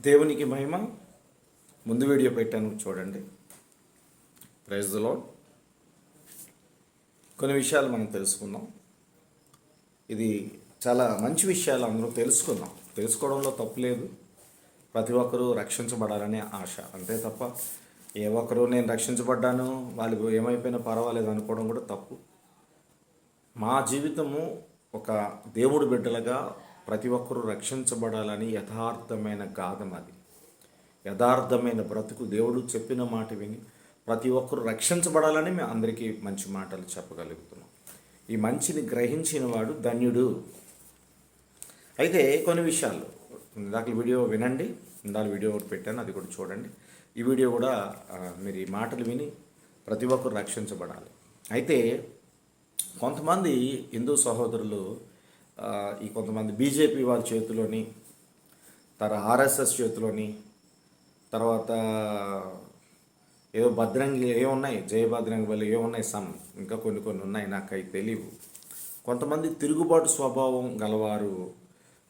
దేవునికి మహిమ. ముందు వీడియో పెట్టాను చూడండి. ప్రైజ్ ద కొన్ని విషయాలు మనం తెలుసుకుందాం. ఇది చాలా మంచి విషయాలు అందరూ తెలుసుకుందాం. తెలుసుకోవడంలో తప్పు లేదు. ప్రతి ఒక్కరూ రక్షించబడాలనే ఆశ. అంతే తప్ప ఏ ఒక్కరు నేను రక్షించబడ్డాను వాళ్ళు ఏమైపోయినా పర్వాలేదు అనుకోవడం కూడా తప్పు. మా జీవితము ఒక దేవుడు బిడ్డలుగా ప్రతి ఒక్కరూ రక్షించబడాలని యథార్థమైన గాథం అది. యథార్థమైన బ్రతుకు దేవుడు చెప్పిన మాట విని ప్రతి ఒక్కరు రక్షించబడాలని మేము అందరికీ మంచి మాటలు చెప్పగలుగుతున్నాం. ఈ మంచిని గ్రహించిన వాడు ధన్యుడు. అయితే కొన్ని విషయాలు. ఇందాక వీడియో వినండి ఇందాక వీడియో ఒకటి పెట్టాను అది కూడా చూడండి. ఈ వీడియో కూడా మీరు ఈ మాటలు విని ప్రతి ఒక్కరు రక్షించబడాలి. అయితే కొంతమంది హిందూ సహోదరులు ఈ కొంతమంది బీజేపీ వారి చేతిలోని తర్వాత ఆర్ఎస్ఎస్ చేతిలోని తర్వాత ఏదో భద్రంగి ఏమున్నాయి? ఉన్నాయి జయ వల్ల ఏమున్నాయి? ఉన్నాయి సమ్ ఇంకా కొన్ని కొన్ని ఉన్నాయి నాకు అవి తెలియవు కొంతమంది తిరుగుబాటు స్వభావం గలవారు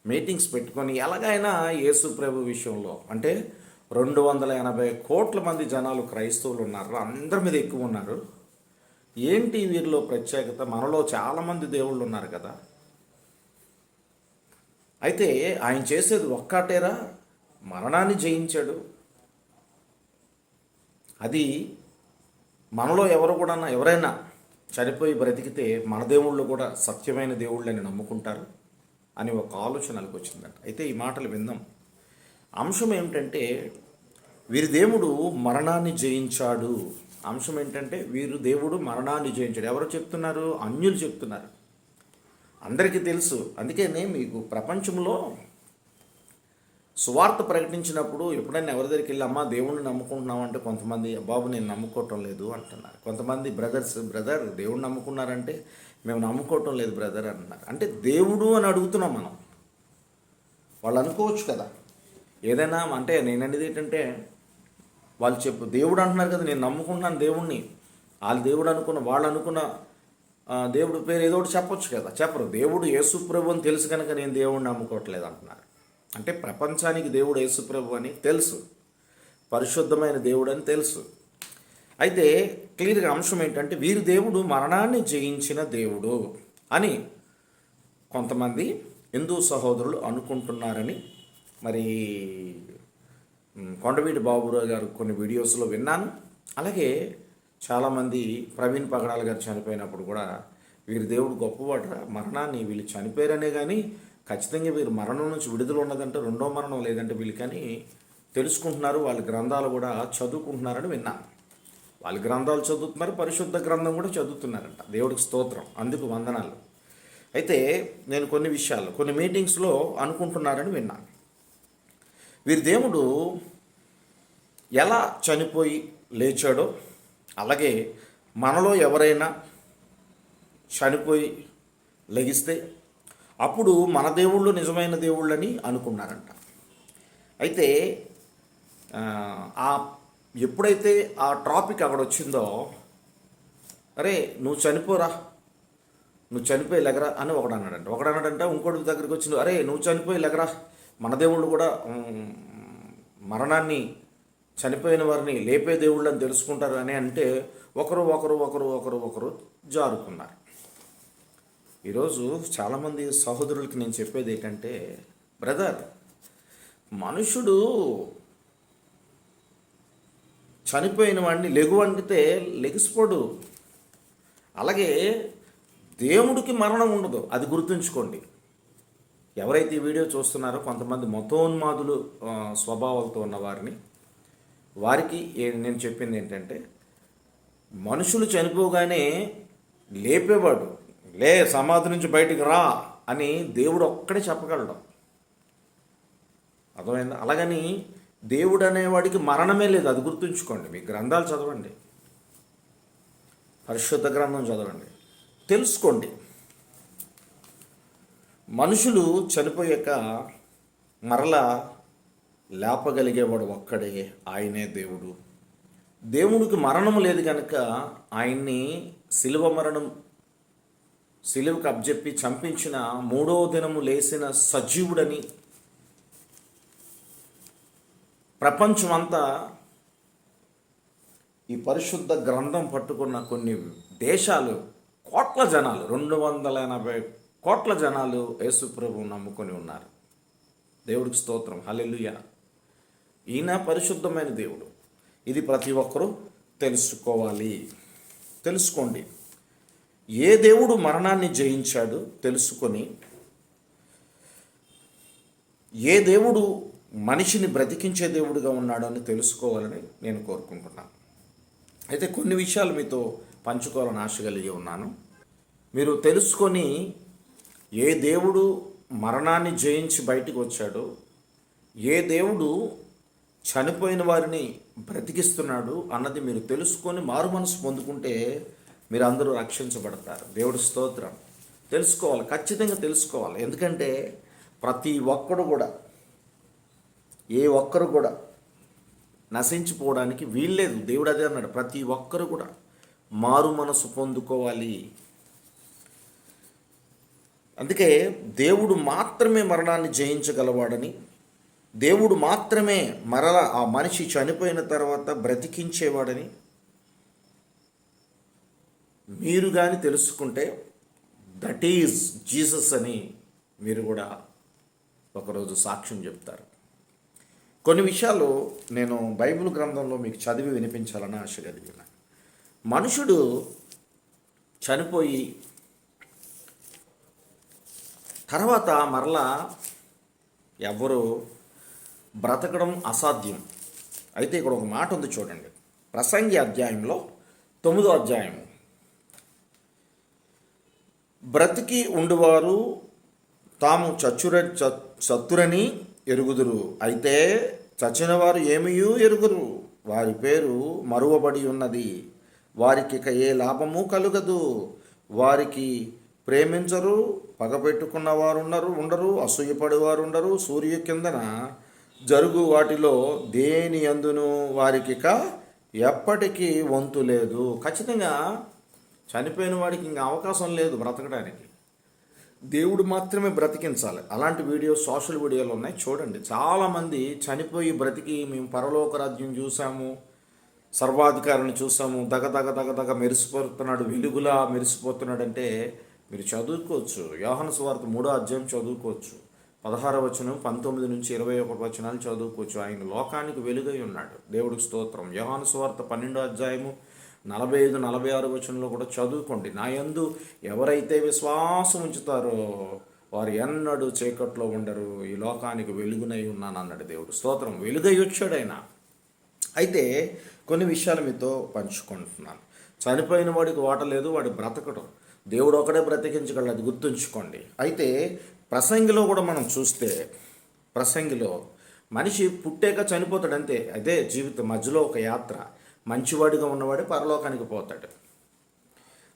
మీటింగ్స్ పెట్టుకొని ఎలాగైనా యేసు ప్రభు విషయంలో అంటే రెండు వందల ఎనభై కోట్ల మంది జనాలు క్రైస్తవులు ఉన్నారు అందరి మీద ఎక్కువ ఉన్నారు. ఏంటి వీరిలో ప్రత్యేకత? మనలో చాలామంది దేవుళ్ళు ఉన్నారు కదా. అయితే ఆయన చేసేది ఒక్కటేరా? మరణాన్ని జయించాడు. అది మనలో ఎవరు కూడా ఎవరైనా చనిపోయి బ్రతికితే మన దేవుళ్ళు కూడా సత్యమైన దేవుళ్ళని నమ్ముకుంటారు అని ఒక ఆలోచనలకు వచ్చిందంట అయితే ఈ మాటలు విందాం. అంశం ఏమిటంటే వీరి దేవుడు మరణాన్ని జయించాడు. అంశం ఏంటంటే వీరు దేవుడు మరణాన్ని జయించాడు. ఎవరు చెప్తున్నారు? అన్యులు చెప్తున్నారు. అందరికీ తెలుసు. అందుకనే మీకు ప్రపంచంలో సువార్త ప్రకటించినప్పుడు ఎప్పుడైనా ఎవరి దగ్గరికి వెళ్ళి అమ్మా దేవుణ్ణి నమ్ముకుంటున్నాం అంటే కొంతమంది బాబు నేను నమ్ముకోవటం లేదు అంటున్నారు. కొంతమంది బ్రదర్స్ బ్రదర్ దేవుణ్ణి నమ్ముకున్నారంటే మేము నమ్ముకోవటం లేదు బ్రదర్ అంటున్నారు. అంటే దేవుడు అని అడుగుతున్నాం మనం. వాళ్ళు అనుకోవచ్చు కదా. ఏదైనా అంటే నేను ఏంటంటే వాళ్ళు చెప్పు దేవుడు అంటున్నారు కదా నేను నమ్ముకున్నాను దేవుణ్ణి. వాళ్ళు దేవుడు అనుకున్న వాళ్ళు అనుకున్న దేవుడు పేరు ఏదో ఒకటి చెప్పొచ్చు కదా. చెప్పరు. దేవుడు యేసుప్రభు అని తెలుసు కనుక నేను దేవుడిని నమ్ముకోవట్లేదు అంటున్నారు. అంటే ప్రపంచానికి దేవుడు యేసుప్రభు అని తెలుసు. పరిశుద్ధమైన దేవుడు అని తెలుసు. అయితే క్లియర్గా అంశం ఏంటంటే వీరి దేవుడు మరణాన్ని జయించిన దేవుడు అని కొంతమంది హిందూ సహోదరులు అనుకుంటున్నారని మరి కొండవీటి బాబురావు గారు కొన్ని వీడియోస్లో విన్నాను. అలాగే చాలామంది ప్రవీణ్ పగడాల గారు చనిపోయినప్పుడు కూడా వీరి దేవుడు గొప్పవాడరా మరణాన్ని వీళ్ళు చనిపోయారనే కానీ ఖచ్చితంగా వీరు మరణం నుంచి విడుదల ఉన్నదంటే రెండో మరణం లేదంటే వీళ్ళు కానీ తెలుసుకుంటున్నారు. వాళ్ళ గ్రంథాలు కూడా చదువుకుంటున్నారని విన్నాను వాళ్ళ గ్రంథాలు చదువుతున్నారు పరిశుద్ధ గ్రంథం కూడా చదువుతున్నారంట. దేవుడికి స్తోత్రం అందుకు వందనాలు. అయితే నేను కొన్ని విషయాలు కొన్ని మీటింగ్స్లో అనుకుంటున్నారని విన్నాను వీరి దేవుడు ఎలా చనిపోయి లేచాడో అలాగే మనలో ఎవరైనా చనిపోయి లెగిస్తే అప్పుడు మన దేవుళ్ళు నిజమైన దేవుళ్ళని అనుకున్నారంట. అయితే ఆ, ఎప్పుడైతే ఆ టాపిక్ అక్కడ వచ్చిందో అరే నువ్వు చనిపోరా నువ్వు చనిపోయి లెగరా అని ఒకడు అన్నాడంట. ఒకడు అన్నాడంట ఇంకోటి దగ్గరికి వచ్చింది అరే నువ్వు చనిపోయి లెగరా మన దేవుళ్ళు కూడా మరణాన్ని చనిపోయిన వారిని లేపే దేవుళ్ళు అని తెలుసుకుంటారు అని అంటే ఒకరు ఒకరు ఒకరు ఒకరు ఒకరు జారుకున్నారు. ఈరోజు చాలామంది సహోదరులకి నేను చెప్పేది ఏంటంటే బ్రదర్ మనుషుడు చనిపోయిన వాడిని లెగు వండితే లెగిసిపోడు. అలాగే దేవుడికి మరణం ఉండదు అది గుర్తుంచుకోండి. ఎవరైతే ఈ వీడియో చూస్తున్నారో కొంతమంది మతోన్మాదులు స్వభావాలతో ఉన్న వారిని వారికి నేను చెప్పింది ఏంటంటే మనుషులు చనిపోగానే లేపేవాడు లే సమాధి నుంచి బయటికి రా అని దేవుడు ఒక్కడే చెప్పగలడు. అర్థమైంది? అలాగని దేవుడు అనేవాడికి మరణమే లేదు అది గుర్తుంచుకోండి మీ గ్రంథాలు చదవండి. పరిశుద్ధ గ్రంథం చదవండి. తెలుసుకోండి. మనుషులు చనిపోయాక మరలా లేపగలిగేవాడు ఒక్కడే ఆయనే దేవుడు. దేవుడికి మరణం లేదు కనుక ఆయన్ని శిలువ మరణం శిలువకు అబ్జెప్పి చంపించిన మూడో దినము లేచిన సజీవుడని ప్రపంచమంతా ఈ పరిశుద్ధ గ్రంథం పట్టుకున్న కొన్ని దేశాలు కోట్ల జనాలు రెండు వందల ఎనభై కోట్ల జనాలు యేసుప్రభు నమ్ముకొని ఉన్నారు. దేవుడికి స్తోత్రం. హలెలుయా ఈయన పరిశుద్ధమైన దేవుడు. ఇది ప్రతి ఒక్కరూ తెలుసుకోవాలి. తెలుసుకోండి. ఏ దేవుడు మరణాన్ని జయించాడు తెలుసుకొని ఏ దేవుడు మనిషిని బ్రతికించే దేవుడుగా ఉన్నాడో అని తెలుసుకోవాలని నేను కోరుకుంటున్నాను. అయితే కొన్ని విషయాలు మీతో పంచుకోవాలని ఆశ కలిగి ఉన్నాను. మీరు తెలుసుకొని ఏ దేవుడు మరణాన్ని జయించి బయటికి వచ్చాడో ఏ దేవుడు చనిపోయిన వారిని బ్రతికిస్తున్నాడు అన్నది మీరు తెలుసుకొని మారు మనసు పొందుకుంటే మీరు అందరూ రక్షించబడతారు. దేవుడి స్తోత్రం. తెలుసుకోవాలి ఖచ్చితంగా తెలుసుకోవాలి. ఎందుకంటే ప్రతి ఒక్కడు కూడా ఏ ఒక్కరు కూడా నశించిపోవడానికి వీల్లేదు. దేవుడు అదే అన్నాడు ప్రతి ఒక్కరు కూడా మారు మనసు పొందుకోవాలి. అందుకే దేవుడు మాత్రమే మరణాన్ని జయించగలవాడని దేవుడు మాత్రమే మరల ఆ మనిషి చనిపోయిన తర్వాత బ్రతికించేవాడని మీరు కానీ తెలుసుకుంటే దట్ ఈజ్ జీసస్ అని మీరు కూడా ఒకరోజు సాక్ష్యం చెప్తారు. కొన్ని విషయాలు నేను బైబిల్ గ్రంథంలో మీకు చదివి వినిపించాలని ఆశ కలిగిన మనుషుడు చనిపోయి తర్వాత మరలా ఎవరు బ్రతకడం అసాధ్యం. అయితే ఇక్కడ ఒక మాట ఉంది చూడండి. ప్రసంగి అధ్యాయంలో తొమ్మిదో అధ్యాయం బ్రతికి ఉండువారు తాము చచ్చుర చత్తురని ఎరుగుదురు. అయితే చచ్చిన వారు ఏమీయూ ఎరుగురు వారి పేరు మరువబడి ఉన్నది. వారికి ఇక ఏ లాభము కలుగదు. వారికి ప్రేమించరు పగపెట్టుకున్న వారు ఉండరు ఉండరు అసూయపడేవారు ఉండరు సూర్య కిందన జరుగు వాటిలో దేని అందును వారికి ఎప్పటికీ వంతు లేదు. ఖచ్చితంగా చనిపోయిన వాడికి ఇంకా అవకాశం లేదు బ్రతకడానికి. దేవుడు మాత్రమే బ్రతికించాలి. అలాంటి వీడియోస్ సోషల్ వీడియోలు ఉన్నాయి. చూడండి. చాలామంది చనిపోయి బ్రతికి మేము పరలోక రాజ్యం చూసాము సర్వాధికారిని చూసాము దగ దగ దగ దగ మెరిసిపోతున్నాడు. వెలుగులా మెరిసిపోతున్నాడు అంటే మీరు చదువుకోవచ్చు. యోహన స్వార్థ మూడో అధ్యాయం చదువుకోవచ్చు. పదహార వచనం పంతొమ్మిది నుంచి ఇరవై ఒకటి వచనాలు చదువుకోవచ్చు ఆయన లోకానికి వెలుగై ఉన్నాడు. దేవుడికి స్తోత్రం. యోహాను సువార్త పన్నెండో అధ్యాయము నలభై ఐదు నలభై ఆరు వచనంలో కూడా చదువుకోండి. నా యందు ఎవరైతే విశ్వాసం ఉంచుతారో వారు ఎన్నడూ చీకట్లో ఉండరు. ఈ లోకానికి వెలుగునై ఉన్నాను అన్నాడు దేవుడు. స్తోత్రం. వెలుగై వచ్చాడు ఆయన. అయితే కొన్ని విషయాలు మీతో పంచుకుంటున్నాను. చనిపోయిన వాడికి వాట లేదు వాడు బ్రతకడం. దేవుడు ఒకడే బ్రతికించగలడు అది గుర్తుంచుకోండి. అయితే ప్రసంగిలో కూడా మనం చూస్తే ప్రసంగిలో మనిషి పుట్టాక చనిపోతాడు అంతే అదే జీవితం. మధ్యలో ఒక యాత్ర. మంచివాడిగా ఉన్నవాడే పరలోకానికి పోతాడు.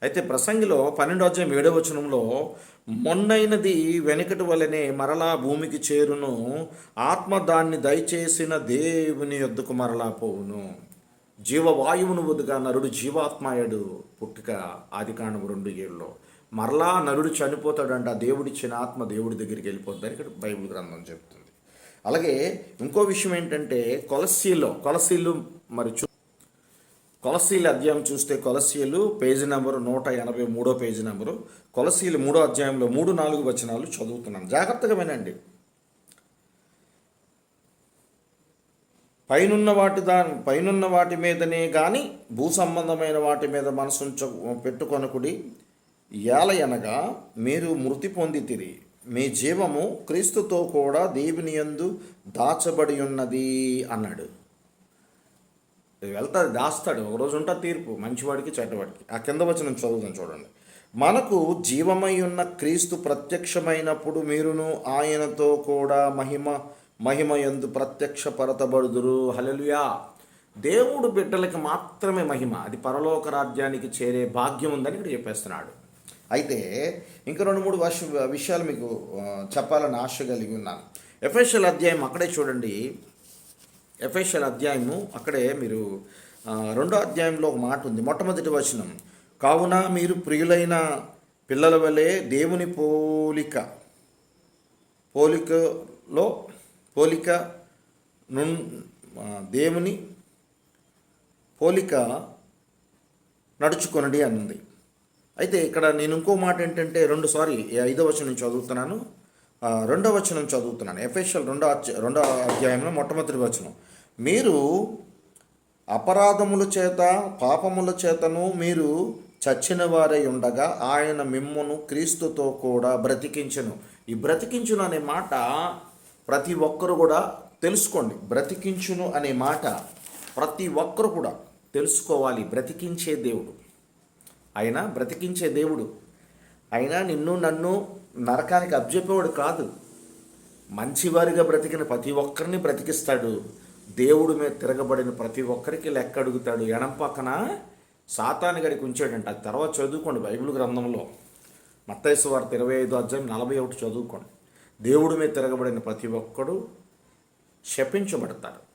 అయితే ప్రసంగిలో పన్నెండో అధ్యాయం ఏడవ వచనంలో మొన్నైనది వెనుకటి వలనే మరలా భూమికి చేరును. ఆత్మ దాన్ని దయచేసిన దేవుని యొద్దకు మరలా పోవును. జీవవాయువును వదుగా నరుడు జీవాత్మాయడు పుట్టుక ఆదికాండం రెండు ఏళ్ళలో. మరలా నరుడు చనిపోతాడంట ఆ దేవుడిచ్చిన ఆత్మ దేవుడి దగ్గరికి వెళ్ళిపోతుందని ఇక్కడ బైబిల్ గ్రంథం చెప్తుంది. అలాగే ఇంకో విషయం ఏంటంటే కొలసీలో కొలసీలు మరి చూ కొలసీల అధ్యాయం చూస్తే కొలసీలు పేజీ నెంబరు నూట ఎనభై మూడో పేజీ నెంబరు కొలసీలు మూడో అధ్యాయంలో మూడు నాలుగు వచనాలు చదువుతున్నాను జాగ్రత్తగా వినండి. పైనున్న వాటి దా పైనున్న వాటి మీదనే కానీ భూ సంబంధమైన వాటి మీద మనసు పెట్టుకొనకుడి ఏలయనగా మీరు మృతి పొందితిరి. మీ జీవము క్రీస్తుతో కూడా దేవుని యందు దాచబడి ఉన్నది అన్నాడు వెళ్తాడు దాస్తాడు. ఒక రోజు ఉంటా తీర్పు. మంచివాడికి చెడ్డవాడికి. ఆ కింద వచ్చిన చదువుతాను చూడండి. మనకు జీవమై ఉన్న క్రీస్తు ప్రత్యక్షమైనప్పుడు మీరును ఆయనతో కూడా మహిమ మహిమ ఎందు ప్రత్యక్షపరతబడుదురు. హలలుయా దేవుడు బిడ్డలకి మాత్రమే మహిమ. అది పరలోక రాజ్యానికి చేరే భాగ్యం ఉందని ఇక్కడ చెప్పేస్తున్నాడు. అయితే ఇంకా రెండు మూడు వర్ష విషయాలు మీకు చెప్పాలని ఆశ కలిగి ఉన్నాను. ఎఫ్ఎస్ఎల్ అధ్యాయం అక్కడే చూడండి. ఎఫ్ఎస్ఎల్ అధ్యాయము అక్కడే మీరు రెండో అధ్యాయంలో ఒక మాట ఉంది. మొట్టమొదటి వచనం కావున మీరు ప్రియులైన పిల్లల వలె దేవుని పోలిక పోలికలో పోలిక ను దేవుని పోలిక నడుచుకొనడి అన్నది. అయితే ఇక్కడ నేను ఇంకో మాట ఏంటంటే రెండు సారీ ఐదో వచనం చదువుతున్నాను. రెండో వచనం చదువుతున్నాను. ఎఫ్ఎస్ఎల్ రెండో అధ్య- రెండో అధ్యాయంలో మొట్టమొదటి వచనం. మీరు అపరాధముల చేత పాపముల చేతను మీరు చచ్చిన వారై ఉండగా ఆయన మిమ్మును క్రీస్తుతో కూడా బ్రతికించను. ఈ బ్రతికించును అనే మాట ప్రతి ఒక్కరు కూడా తెలుసుకోండి. బ్రతికించును అనే మాట ప్రతి ఒక్కరు కూడా తెలుసుకోవాలి. బ్రతికించే దేవుడు. ఆయన బ్రతికించే దేవుడు. అయినా నిన్ను నన్ను నరకానికి అబ్జెప్పేవాడు కాదు. మంచివారిగా బ్రతికిన ప్రతి ఒక్కరిని బ్రతికిస్తాడు. దేవుడి మీద తిరగబడిన ప్రతి ఒక్కరికి లెక్క అడుగుతాడు. ఎడం పక్కన సాతాని గడికి ఉంచాడంట. తర్వాత చదువుకోండి బైబిల్ గ్రంథంలో. మత్తైసు వార్త ఇరవై ఐదు అధ్యాయం నలభై ఒకటి చదువుకోండి. దేవుడి మీద తిరగబడిన ప్రతి ఒక్కడు శపించబడతాడు.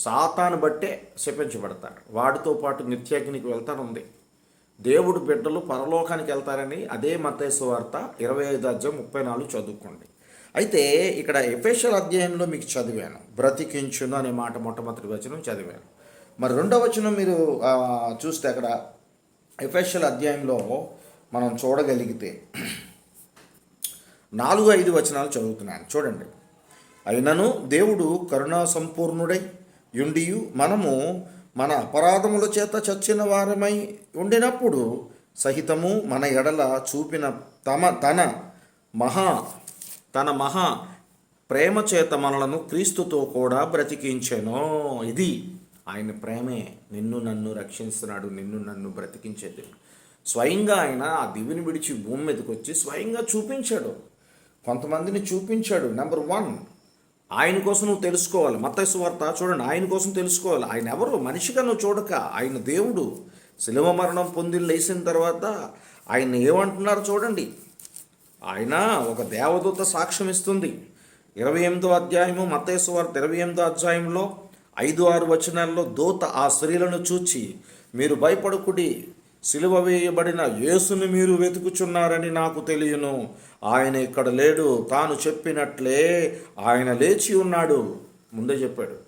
సాతాను బట్టే శపించబడతాడు. వాడితో పాటు నిత్యాగ్నికి వెళ్తానుంది. దేవుడు బిడ్డలు పరలోకానికి వెళ్తారని అదే మత్తైసు వార్త ఇరవై ఐదు అధ్యాయం ముప్పై నాలుగు చదువుకోండి. అయితే ఇక్కడ ఎఫేషల్ అధ్యాయంలో మీకు చదివాను. బ్రతికించును అనే మాట మొట్టమొదటి వచనం చదివాను. మరి రెండవ వచనం మీరు చూస్తే అక్కడ ఎఫేషల్ అధ్యాయంలో మనం చూడగలిగితే నాలుగు ఐదు వచనాలు చదువుతున్నాను. చూడండి. అయినను దేవుడు కరుణా సంపూర్ణుడై యుండియు మనము మన అపరాధముల చేత చచ్చిన వారమై ఉండినప్పుడు సహితము మన ఎడల చూపిన తమ తన మహా తన మహా ప్రేమ చేత మనలను క్రీస్తుతో కూడా బ్రతికించెను. ఇది ఆయన ప్రేమే. నిన్ను నన్ను రక్షిస్తున్నాడు నిన్ను నన్ను బ్రతికించేది. స్వయంగా ఆయన ఆ దివిని విడిచి భూమి మీదకి వచ్చి స్వయంగా చూపించాడు. కొంతమందిని చూపించాడు. నెంబర్ వన్ ఆయన కోసం నువ్వు తెలుసుకోవాలి. మత్తైసు వార్త చూడండి. ఆయన కోసం తెలుసుకోవాలి. ఆయన ఎవరు? మనిషిగా నువ్వు చూడక ఆయన దేవుడు. శిలవ మరణం పొంది లేచిన తర్వాత ఆయన ఏమంటున్నారు చూడండి. ఆయన ఒక దేవదూత సాక్ష్యం ఇస్తుంది. ఇరవై ఎనిమిదో అధ్యాయము మత్తైసు వార్త ఇరవై ఎనిమిదో అధ్యాయంలో ఐదు ఆరు వచనాల్లో దూత ఆ స్త్రీలను చూచి మీరు భయపడకుడి సిలువ వేయబడిన యేసుని మీరు వెతుకుచున్నారని నాకు తెలియను. ఆయన ఇక్కడ లేడు తాను చెప్పినట్లే ఆయన లేచి ఉన్నాడు. ముందే చెప్పాడు.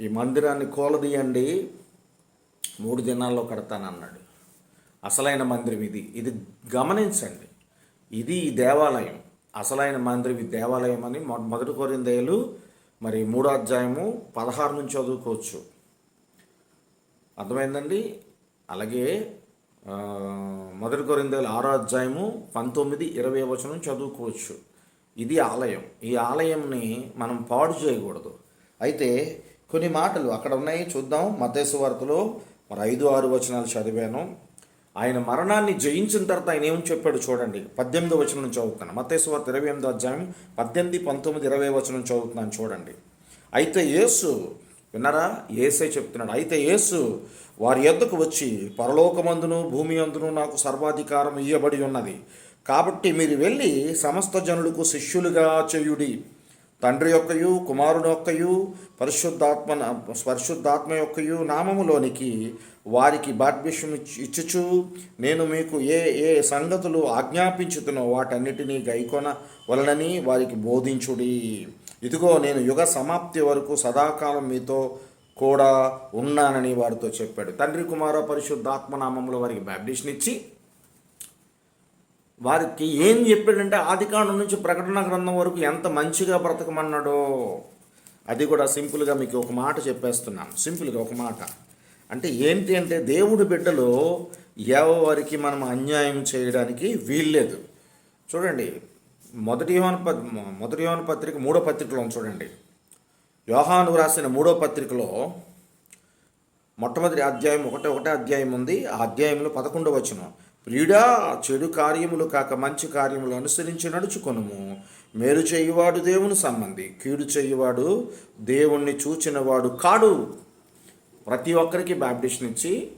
ఈ మందిరాన్ని కోలదీయండి మూడు దినాల్లో కడతానన్నాడు. అసలైన మందిరం ఇది. ఇది గమనించండి. ఇది ఈ దేవాలయం. అసలైన మందిరం ఈ దేవాలయం అని మొ- మొదటి కోరిందేలు మరి మూడో అధ్యాయము పదహారు నుంచి చదువుకోవచ్చు. అర్థమైందండి? అలాగే మొదటి కొరిందేలు ఆరో అధ్యాయము పంతొమ్మిది ఇరవై వచనం చదువుకోవచ్చు. ఇది ఆలయం. ఈ ఆలయంని మనం పాడు చేయకూడదు. అయితే కొన్ని మాటలు అక్కడ ఉన్నాయి చూద్దాం. మతేసు వార్తలో మరి ఐదు ఆరు వచనాలు చదివాను. ఆయన మరణాన్ని జయించిన తర్వాత ఆయన ఏం చెప్పాడు చూడండి. పద్దెనిమిది వచనం చదువుతాను మతేసు వార్త ఇరవై ఎనిమిది అధ్యాయం పద్దెనిమిది పంతొమ్మిది ఇరవై వచనం చదువుతున్నాను చూడండి. అయితే యేసు విన్నారా? ఏసే చెప్తున్నాడు. అయితే యేసు వారి యొద్దకు వచ్చి పరలోకమందును భూమి అందును నాకు సర్వాధికారం ఇయ్యబడి ఉన్నది. కాబట్టి మీరు వెళ్ళి సమస్త జనులకు శిష్యులుగా చేయుడి. తండ్రి యొక్కయు కుమారుని యొక్కయు పరిశుద్ధాత్మ పరిశుద్ధాత్మ యొక్కయు నామములోనికి వారికి బాప్టిష్యం ఇచ్చుచు నేను మీకు ఏ ఏ సంగతులు ఆజ్ఞాపించుతునో వాటన్నిటినీ గైకొన వలనని వారికి బోధించుడి. ఇదిగో నేను యుగ సమాప్తి వరకు సదాకాలం మీతో కూడా ఉన్నానని వారితో చెప్పాడు. తండ్రి కుమార పరిశుద్ధాత్మనామంలో వారికి బ్యాప్టిషన్ ఇచ్చి వారికి ఏం చెప్పాడంటే ఆదికాండం నుంచి ప్రకటన గ్రంథం వరకు ఎంత మంచిగా బ్రతకమన్నాడో. అది కూడా సింపుల్గా మీకు ఒక మాట చెప్పేస్తున్నాను. సింపుల్గా ఒక మాట. అంటే ఏంటి అంటే దేవుడి బిడ్డలో ఎవరికి మనం అన్యాయం చేయడానికి వీల్లేదు. చూడండి మొదటి యోహాను ప మొదటి యోహాను పత్రిక మూడో పత్రికలో చూడండి. యోహాను రాసిన మూడో పత్రికలో మొట్టమొదటి అధ్యాయం ఒకటే ఒకటే అధ్యాయం ఉంది. ఆ అధ్యాయంలో పదకొండవ వచనం. ప్రియుడా చెడు కార్యములు కాక మంచి కార్యములు అనుసరించి నడుచుకొనుము. మేలు చేయువాడు దేవుని సంబంధి కీడు చేయువాడు దేవుణ్ణి చూచినవాడు కాడు. ప్రతి ఒక్కరికి బ్యాప్టిషన్ ఇచ్చి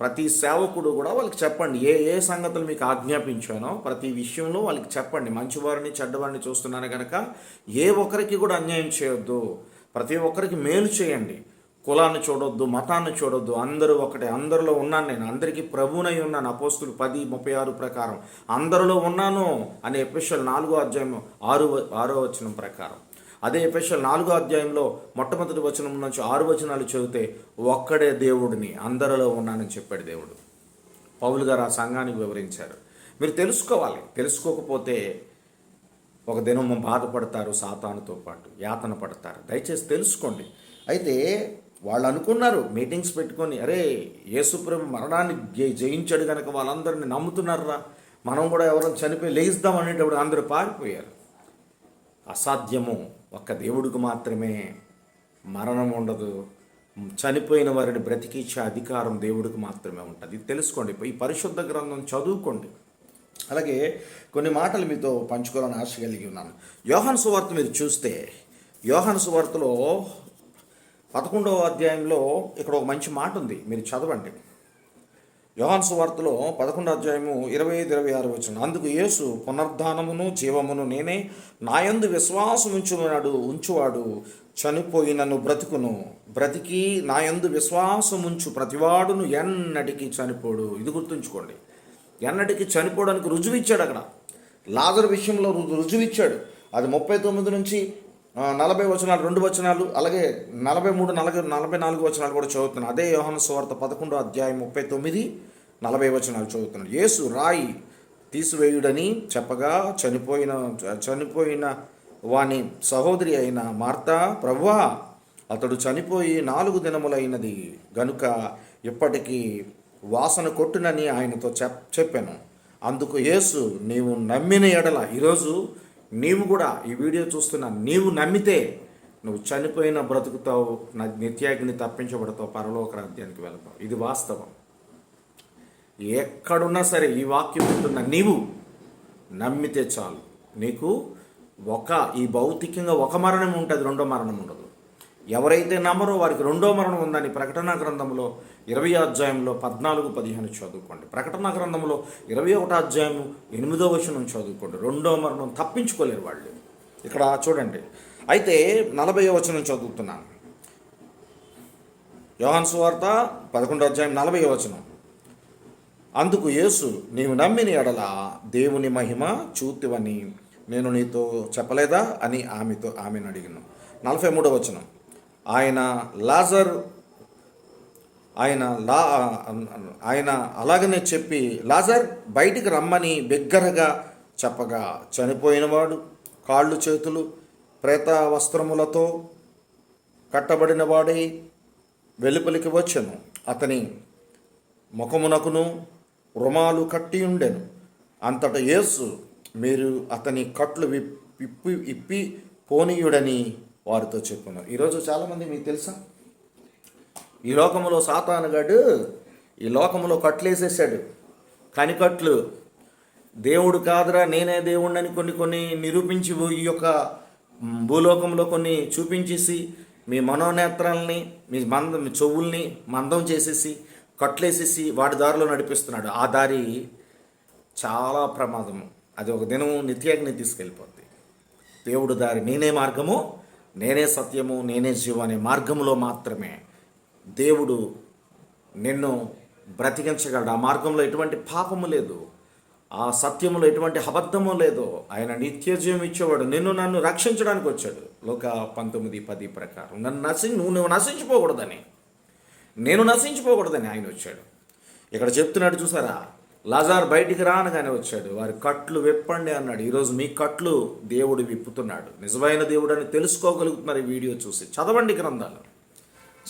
ప్రతి సేవకుడు కూడా వాళ్ళకి చెప్పండి ఏ ఏ సంగతులు మీకు ఆజ్ఞాపించానో ప్రతి విషయంలో వాళ్ళకి చెప్పండి. మంచివారిని చెడ్డవారిని చూస్తున్నాను కనుక ఏ ఒక్కరికి కూడా అన్యాయం చేయొద్దు. ప్రతి ఒక్కరికి మేలు చేయండి. కులాన్ని చూడొద్దు మతాన్ని చూడొద్దు. అందరూ ఒకటే అందరిలో ఉన్నాను నేను. అందరికీ ప్రభునై ఉన్నాను. అపోస్తులు పది ముప్పై ఆరు ప్రకారం. అందరిలో ఉన్నాను అనే ఎపిషల్ నాలుగో అధ్యాయం ఆరు ఆరో వచనం ప్రకారం. అదే ఎఫెషల్ నాలుగో అధ్యాయంలో మొట్టమొదటి వచనం నుంచి ఆరు వచనాలు చదివితే ఒక్కడే దేవుడిని అందరిలో ఉన్నానని చెప్పాడు దేవుడు. పౌలు గారు ఆ సంఘానికి వివరించారు. మీరు తెలుసుకోవాలి. తెలుసుకోకపోతే ఒక దినం బాధపడతారు సాతానుతో పాటు యాతన పడతారు. దయచేసి తెలుసుకోండి. అయితే వాళ్ళు అనుకున్నారు మీటింగ్స్ పెట్టుకొని అరే యేసుప్రభు మరణాన్ని జయించాడు కనుక వాళ్ళందరిని నమ్ముతున్నారా? మనం కూడా ఎవరైనా చనిపోయి లేయిద్దాం అనేటప్పుడు అందరూ పారిపోయారు. అసాధ్యము. ఒక్క దేవుడికి మాత్రమే మరణం ఉండదు. చనిపోయిన వారిని బ్రతికించే అధికారం దేవుడికి మాత్రమే ఉంటుంది. ఇది తెలుసుకోండి. ఈ పరిశుద్ధ గ్రంథం చదువుకోండి. అలాగే కొన్ని మాటలు మీతో పంచుకోవాలని ఆశ కలిగి ఉన్నాను. యోహన్ సువార్త మీరు చూస్తే యోహన్ సువార్తలో పదకొండవ అధ్యాయంలో ఇక్కడ ఒక మంచి మాట ఉంది. మీరు చదవండి. యోహాన్ సువార్తలో పదకొండు అధ్యాయము ఇరవై ఐదు ఇరవై ఆరు వచ్చిన అందుకు యేసు పునర్ధానమును జీవమును నేనే నాయందు విశ్వాసం ఉంచువాడు ఉంచువాడు చనిపోయినను బ్రతుకును. బ్రతికి నాయందు విశ్వాసం ఉంచు ప్రతివాడును ఎన్నటికీ చనిపోడు. ఇది గుర్తుంచుకోండి. ఎన్నటికీ చనిపోవడానికి రుజువు ఇచ్చాడు అక్కడ. లాజర్ విషయంలో రు- రుజువు ఇచ్చాడు. అది ముప్పై తొమ్మిది నుంచి నలభై వచనాలు రెండు వచనాలు అలాగే నలభై మూడు నలభై నలభై నాలుగు వచనాలు కూడా చదువుతున్నాను అదే యోహన సువార్త పదకొండో అధ్యాయం ముప్పై తొమ్మిది నలభై వచనాలు చదువుతున్నాను యేసు రాయి తీసివేయుడని చెప్పగా చనిపోయిన చనిపోయిన వాని సహోదరి అయిన మార్తా ప్రభువా అతడు చనిపోయి నాలుగు దినములైనది గనుక ఇప్పటికీ వాసన కొట్టునని ఆయనతో చెప్ చెప్పాను. అందుకు యేసు నీవు నమ్మిన ఎడల ఈరోజు నీవు కూడా ఈ వీడియో చూస్తున్న నీవు నమ్మితే నువ్వు చనిపోయిన బ్రతుకుతావు నా నిత్యాగ్ని తప్పించబడతావు పరలోక రాజ్యానికి వెళ్తావు. ఇది వాస్తవం. ఎక్కడున్నా సరే ఈ వాక్యం ఉంటున్న నీవు నమ్మితే చాలు. నీకు ఒక ఈ భౌతికంగా ఒక మరణం ఉంటుంది రెండో మరణం ఉండదు. ఎవరైతే నమ్మరో వారికి రెండో మరణం ఉందని ప్రకటన గ్రంథంలో ఇరవై అధ్యాయంలో పద్నాలుగు పదిహేను చదువుకోండి. ప్రకటన గ్రంథంలో ఇరవై ఒకటో అధ్యాయం ఎనిమిదో వచనం చదువుకోండి. రెండో మరణం తప్పించుకోలేరు వాళ్ళు. ఇక్కడ చూడండి. అయితే నలభై వచనం చదువుతున్నాను. యోహాన్ సువార్త పదకొండో అధ్యాయం నలభై వచనం. అందుకు యేసు నీవు నమ్మిన ఎడల దేవుని మహిమ చూతివని నేను నీతో చెప్పలేదా? అని ఆమెతో ఆమెను అడిగిన. నలభై మూడో వచనం. ఆయన లాజర్ ఆయన లా ఆయన అలాగనే చెప్పి లాజర్ బయటికి రమ్మని బిగ్గరగా చెప్పగా చనిపోయినవాడు కాళ్ళు చేతులు ప్రేత వస్త్రములతో కట్టబడినవాడే వెలుపలికి వచ్చెను. అతని ముఖమునకును రుమాలు కట్టి ఉండెను. అంతట యేసు మీరు అతని కట్లు విప్- విప్పి ఇప్పి పోనీయుడని వారితో చెప్పున్నారు ఈరోజు చాలామంది మీకు తెలుసా? ఈ లోకంలో సాతానుగాడు ఈ లోకంలో కట్లేసేసాడు కనికట్లు. దేవుడు కాదురా నేనే దేవుణ్ణని కొన్ని కొన్ని నిరూపించి ఈ యొక్క భూలోకంలో కొన్ని చూపించేసి మీ మనోనేత్రాలని మీ మంద మీ చెవుల్ని మందం చేసేసి కట్లేసేసి వాడి దారిలో నడిపిస్తున్నాడు. ఆ దారి చాలా ప్రమాదము. అది ఒక దినం నిత్యాగ్ని తీసుకెళ్ళిపోద్ది. దేవుడు దారి నేనే మార్గము నేనే సత్యము నేనే జీవం అనే మార్గంలో మాత్రమే దేవుడు నిన్ను బ్రతికించగలడు. ఆ మార్గంలో ఎటువంటి పాపము లేదు. ఆ సత్యములో ఎటువంటి అబద్ధము లేదు. ఆయన నిత్య జీవం ఇచ్చేవాడు. నిన్ను నన్ను రక్షించడానికి వచ్చాడు. లోక పంతొమ్మిది పది ప్రకారం. నన్ను నశి నువ్వు నువ్వు నశించిపోకూడదని. నేను నశించిపోకూడదని ఆయన వచ్చాడు. ఇక్కడ చెప్తున్నాడు చూసారా? లజార్ బయటికి రానగానే వచ్చాడు. వారి కట్లు విప్పండి అన్నాడు. ఈరోజు మీ కట్లు దేవుడు విప్పుతున్నాడు. నిజమైన దేవుడు అని తెలుసుకోగలుగుతున్నారు ఈ వీడియో చూసి. చదవండి గ్రంథాలు.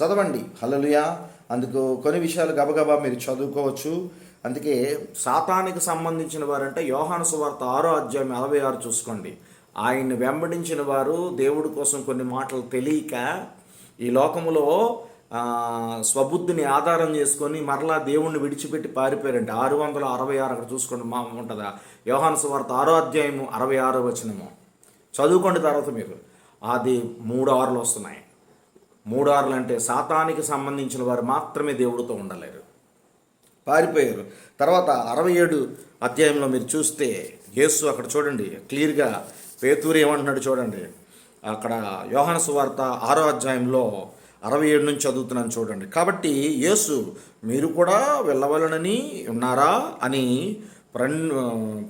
చదవండి. హల్లెలూయా. అందుకు కొన్ని విషయాలు గబగబా మీరు చదువుకోవచ్చు. అందుకే సాతానికి సంబంధించిన వారంటే యోహాను సువార్త ఆరో అధ్యాయం నలభై ఆరు చూసుకోండి. ఆయన్ని వెంబడించిన వారు దేవుడి కోసం కొన్ని మాటలు తెలియక ఈ లోకములో స్వబుద్ధిని ఆధారం చేసుకొని మరలా దేవుణ్ణి విడిచిపెట్టి పారిపోయారంటే. ఆరు వందల అరవై ఆరు అక్కడ చూసుకోండి మా ఉంటుందా? యోహాను సువార్త ఆరో అధ్యాయము అరవై ఆరో వచనము. చదువుకోండి తర్వాత మీరు. అది మూడు ఆరులు వస్తున్నాయి. మూడు ఆరులు అంటే శాతానికి సంబంధించిన వారు మాత్రమే దేవుడితో ఉండలేరు. పారిపోయారు. తర్వాత అరవై ఏడు అధ్యాయంలో మీరు చూస్తే యేసు అక్కడ చూడండి క్లియర్గా పేతూరు ఏమంటున్నాడు చూడండి. అక్కడ యోహాను సువార్త ఆరో అధ్యాయంలో అరవై ఏడు నుంచి చదువుతున్నాను చూడండి. కాబట్టి యేసు మీరు కూడా వెళ్ళవలనని ఉన్నారా అని ప్రన్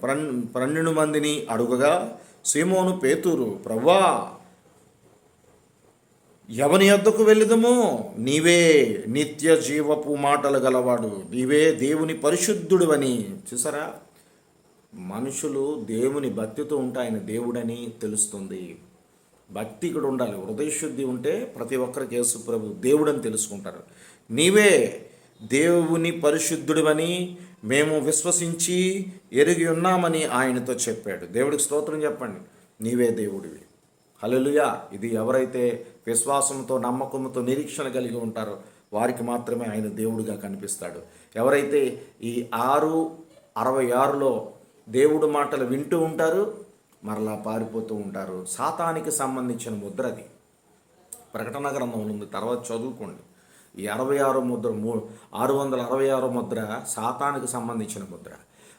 ప్రన్ పన్నెండు మందిని అడుగగా సీమోను పేతూరు ప్రవ్వా ఎవని యొద్దకు వెళ్ళదము? నీవే నిత్య జీవపు మాటలు గలవాడు నీవే దేవుని పరిశుద్ధుడు అని చూసారా? మనుషులు దేవుని భక్తితో ఉంటే ఆయన దేవుడని తెలుస్తుంది. భక్తి ఇక్కడ ఉండాలి. హృదయశుద్ధి ఉంటే ప్రతి ఒక్కరికి యేసు ప్రభు దేవుడని తెలుసుకుంటారు. నీవే దేవుని పరిశుద్ధుడివని మేము విశ్వసించి ఎరిగి ఉన్నామని ఆయనతో చెప్పాడు. దేవుడికి స్తోత్రం చెప్పండి. నీవే దేవుడివి. హలలుయా ఇది ఎవరైతే విశ్వాసంతో నమ్మకంతో నిరీక్షణ కలిగి ఉంటారో వారికి మాత్రమే ఆయన దేవుడిగా కనిపిస్తాడు. ఎవరైతే ఈ ఆరు అరవై ఆరులో దేవుడు మాటలు వింటూ ఉంటారు మరలా పారిపోతూ ఉంటారు. సాతానికి సంబంధించిన ముద్ర అది. ప్రకటన గ్రంథంలో ఉంది తర్వాత చదువుకోండి. ఈ అరవై ఆరో ముద్ర మూ ఆరు వందల అరవై ఆరో ముద్ర సాతానికి సంబంధించిన ముద్ర.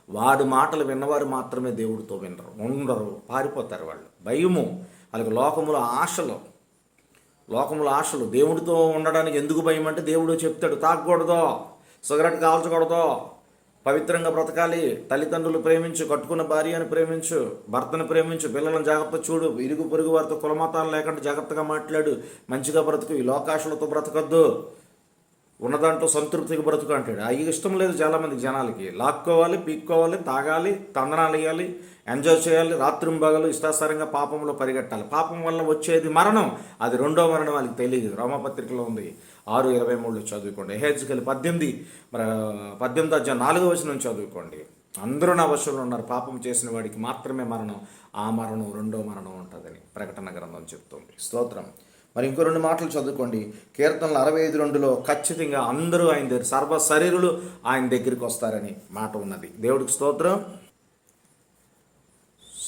వాడి మాటలు విన్నవారు మాత్రమే దేవుడితో వినరు ఉండరు పారిపోతారు వాళ్ళు. భయము వాళ్ళకి లోకముల ఆశలు. లోకముల ఆశలు. దేవుడితో ఉండడానికి ఎందుకు భయం అంటే దేవుడు చెప్తాడు తాగకూడదో సిగరెట్ కాల్చకూడదో పవిత్రంగా బ్రతకాలి. తల్లిదండ్రులు ప్రేమించు కట్టుకున్న భార్యను ప్రేమించు భర్తను ప్రేమించు పిల్లలను జాగ్రత్త చూడు ఇరుగు పొరుగు వారితో కులమతాలు లేకుండా జాగ్రత్తగా మాట్లాడు. మంచిగా బ్రతుకు ఈ లోకాశలతో బ్రతకద్దు. ఉన్న దాంట్లో సంతృప్తిగా బ్రతుకు అంటాడు. అవి ఇష్టం లేదు చాలామంది జనాలకి. లాక్కోవాలి పీక్కోవాలి తాగాలి తందనాలు వేయాలి ఎంజాయ్ చేయాలి రాత్రింబగలు ఇష్టాసారంగా పాపంలో పరిగెట్టాలి. పాపం వల్ల వచ్చేది మరణం. అది రెండో మరణం వాళ్ళకి తెలియదు. రోమపత్రికలో ఉంది. ఆరు ఇరవై మూడులో చదువుకోండి. హెచ్కెళ్ళి పద్దెనిమిది మరి పద్దెనిమిది అధ్యాయం నాలుగో వచనం చదువుకోండి. అందరూ నా వశంలో ఉన్నారు. పాపం చేసిన వాడికి మాత్రమే మరణం ఆ మరణం రెండో మరణం ఉంటుందని ప్రకటన గ్రంథం చెప్తుంది. స్తోత్రం. మరి ఇంకో రెండు మాటలు చదువుకోండి. కీర్తనలు అరవై ఐదు రెండులో ఖచ్చితంగా అందరూ ఆయన దగ్గర సర్వ శరీరులు ఆయన దగ్గరికి వస్తారని మాట ఉన్నది. దేవుడికి స్తోత్రం.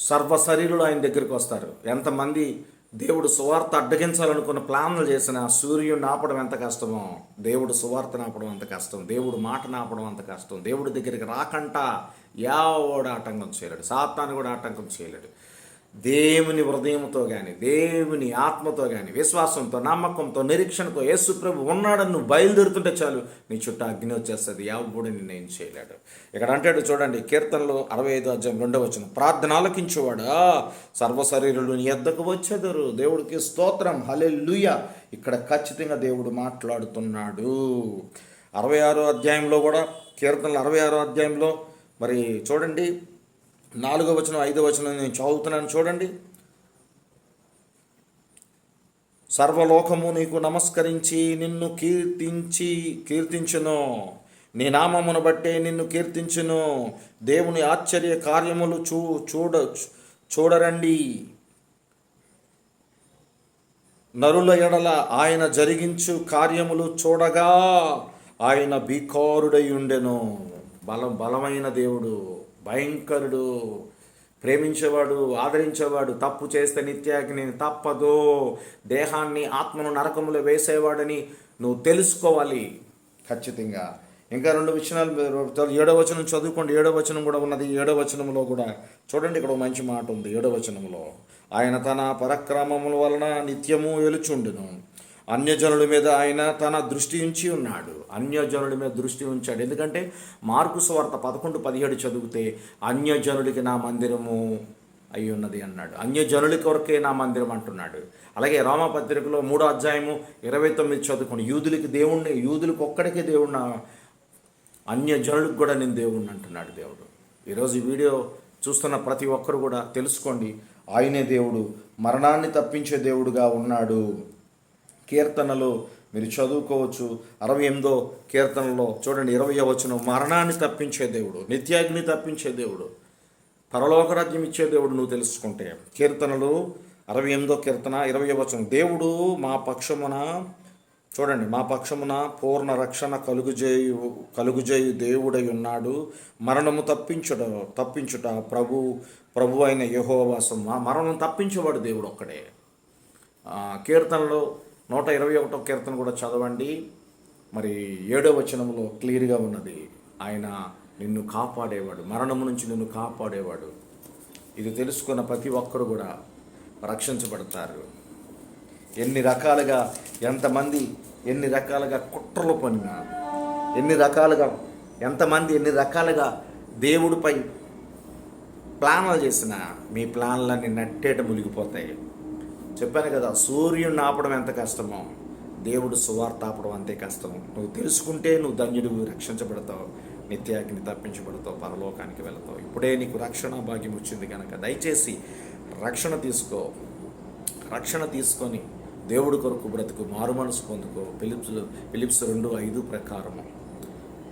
సర్వ శరీరులు ఆయన దగ్గరికి వస్తారు. ఎంతమంది దేవుడు సువార్త అడ్డగించాలనుకున్న ప్లాన్లు చేసిన సూర్యుడిని ఆపడం ఎంత కష్టమో దేవుడు సువార్త నాపడం అంత కష్టం దేవుడు మాట నాపడం అంత కష్టం దేవుడి దగ్గరికి రాకంట యావోడు ఆటంకం చేయలేడు సాతాను కూడా ఆటంకం చేయలేడు. దేవుని హృదయంతో కానీ దేవుని ఆత్మతో కానీ విశ్వాసంతో నమ్మకంతో నిరీక్షణతో యేసు ప్రభు ఉన్నాడని నువ్వు బయలుదేరుతుంటే చాలు. నీ చుట్టూ అగ్ని వచ్చేస్తుంది. ఎవడు నిన్న ఏం చేయలేడు. ఇక్కడ అంటాడు చూడండి కీర్తనలో అరవై ఐదు అధ్యాయం రెండవ వచ్చిన ప్రార్థన ఆలకించేవాడా? సర్వశరీరులు నీ ఎద్దకు వచ్చేదరు. దేవుడికి స్తోత్రం. హలే ఇక్కడ ఖచ్చితంగా దేవుడు మాట్లాడుతున్నాడు. అరవై ఆరో అధ్యాయంలో కూడా కీర్తనలు అరవై ఆరో అధ్యాయంలో మరి చూడండి నాలుగో వచనం ఐదో వచనం నేను చదువుతున్నాను చూడండి. సర్వలోకము నీకు నమస్కరించి నిన్ను కీర్తించి కీర్తించును. నీ నామమును బట్టే నిన్ను కీర్తించును. దేవుని ఆశ్చర్య కార్యములు చూ చూడ చూడరండి. నరుల ఎడల ఆయన జరిగించు కార్యములు చూడగా ఆయన బీకారుడై ఉండెను. బలం బలమైన దేవుడు. భయంకరుడు ప్రేమించేవాడు ఆదరించేవాడు తప్పు చేస్తే నిత్యాగ్ని తప్పదు. దేహాన్ని ఆత్మను నరకములో వేసేవాడని నువ్వు తెలుసుకోవాలి. ఖచ్చితంగా. ఇంకా రెండు విషయాలు ఏడో వచనం చదువుకోండి. ఏడో వచనం కూడా ఉన్నది. ఏడో వచనంలో కూడా చూడండి ఇక్కడ ఒక మంచి మాట ఉంది. ఏడో వచనంలో ఆయన తన పరక్రమముల వలన నిత్యము ఎలుచుండును అన్యజనుల మీద ఆయన తన దృష్టి ఉంచి ఉన్నాడు. అన్యజనుల మీద దృష్టి ఉంచాడు. ఎందుకంటే మార్కు సువార్త పదకొండు పదిహేడు చదివితే అన్యజనులకి నా మందిరము అయి ఉన్నది అన్నాడు. అన్యజనుల కొరకే నా మందిరం అంటున్నాడు. అలాగే రామపత్రికలో మూడో అధ్యాయము ఇరవై తొమ్మిది చదువుకోండి యూదులకి దేవుణ్ణి యూదులకు ఒక్కడికే దేవుణ్ణ? అన్యజనులకు కూడా నేను దేవుణ్ణి అంటున్నాడు దేవుడు. ఈరోజు వీడియో చూస్తున్న ప్రతి ఒక్కరు కూడా తెలుసుకోండి. ఆయనే దేవుడు. మరణాన్ని తప్పించే దేవుడుగా ఉన్నాడు. కీర్తనలు మీరు చదువుకోవచ్చు. అరవై ఎనిమిదో కీర్తనలో చూడండి ఇరవై వచనం మరణాన్ని తప్పించే దేవుడు నిత్యాగ్ని తప్పించే దేవుడు పరలోకరాజ్యం ఇచ్చే దేవుడు నువ్వు తెలుసుకుంటే. కీర్తనలు అరవై ఎనిమిదో కీర్తన ఇరవై వచనం. దేవుడు మా పక్షమున చూడండి మా పక్షమున పూర్ణ రక్షణ కలుగుజేయు కలుగుజేయు దేవుడై ఉన్నాడు. మరణము తప్పించుట తప్పించుట ప్రభు ప్రభు అయిన యహోవాసం మా మరణం తప్పించేవాడు దేవుడు ఒక్కడే. కీర్తనలు కీర్తనలో నూట ఇరవై ఒకటో కీర్తన కూడా చదవండి. మరి ఏడో వచనంలో క్లియర్గా ఉన్నది ఆయన నిన్ను కాపాడేవాడు మరణము నుంచి నిన్ను కాపాడేవాడు. ఇది తెలుసుకున్న ప్రతి ఒక్కరు కూడా రక్షించబడతారు. ఎన్ని రకాలుగా ఎంతమంది ఎన్ని రకాలుగా కుట్రలు పనిన ఎన్ని రకాలుగా ఎంతమంది ఎన్ని రకాలుగా దేవుడిపై ప్లాన్లు చేసిన మీ ప్లాన్లన్నీ నట్టేట మునిగిపోతాయి. చెప్పాను కదా సూర్యుడిని ఆపడం ఎంత కష్టమో దేవుడు సువార్త ఆపడం అంతే కష్టం నువ్వు తెలుసుకుంటే నువ్వు ధన్యుడు రక్షించబడతావు నిత్యాగ్ని తప్పించబడతావు పరలోకానికి వెళతావు. ఇప్పుడే నీకు రక్షణ భాగ్యం వచ్చింది కనుక దయచేసి రక్షణ తీసుకో. రక్షణ తీసుకొని దేవుడి కొరకు బ్రతుకు మారు మనసు పొందుకో. ఫిలిప్స్ ఫిలిప్స్ రెండు ఐదు ప్రకారము.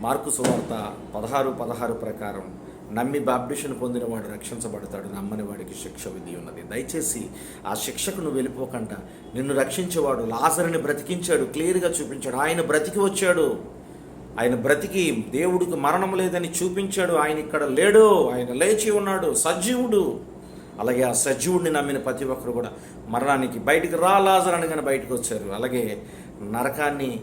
మార్కు సువార్త పదహారు పదహారు ప్రకారం నమ్మి బాప్టిషన్ పొందిన వాడు రక్షించబడతాడు నమ్మని వాడికి శిక్ష విధి ఉన్నది. దయచేసి ఆ శిక్షకు నువ్వు వెళ్ళిపోకుండా నిన్ను రక్షించేవాడు లాజర్ని బ్రతికించాడు క్లియర్గా చూపించాడు. ఆయన బ్రతికి వచ్చాడు. ఆయన బ్రతికి దేవుడికి మరణం లేదని చూపించాడు. ఆయన ఇక్కడ లేడు. ఆయన లేచి ఉన్నాడు. సజీవుడు. అలాగే ఆ సజీవుడిని నమ్మిన ప్రతి ఒక్కరు కూడా మరణానికి బయటికి రా లాజర్ అనగానే బయటకు వచ్చారు. అలాగే నరకాన్ని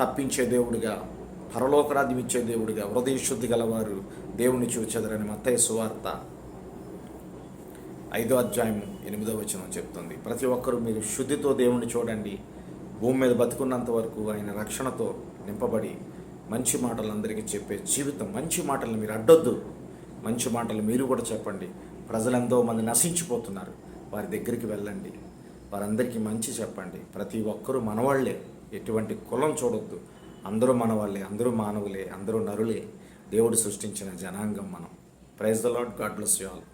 తప్పించే దేవుడిగా పరలోకరాజ్యం ఇచ్చే దేవుడిగా హృదయ శుద్ధి గలవారు దేవుని చూచెదరని మత్తయ్య సువార్త ఐదో అధ్యాయం ఎనిమిదో వచనం చెప్తుంది. ప్రతి ఒక్కరూ మీరు శుద్ధితో దేవుణ్ణి చూడండి. భూమి మీద బతుకున్నంత వరకు ఆయన రక్షణతో నింపబడి మంచి మాటలు అందరికీ చెప్పే జీవితం మంచి మాటలు మీరు అడ్డొద్దు. మంచి మాటలు మీరు కూడా చెప్పండి. ప్రజలెంతో మంది నశించిపోతున్నారు. వారి దగ్గరికి వెళ్ళండి. వారందరికీ మంచి చెప్పండి. ప్రతి ఒక్కరూ మనవాళ్ళే. ఎటువంటి కులం చూడొద్దు. అందరూ మనవాళ్ళే అందరూ మానవులే. అందరూ నరులే. దేవుడు సృష్టించిన జనాంగం మనం. Praise the lord god bless you all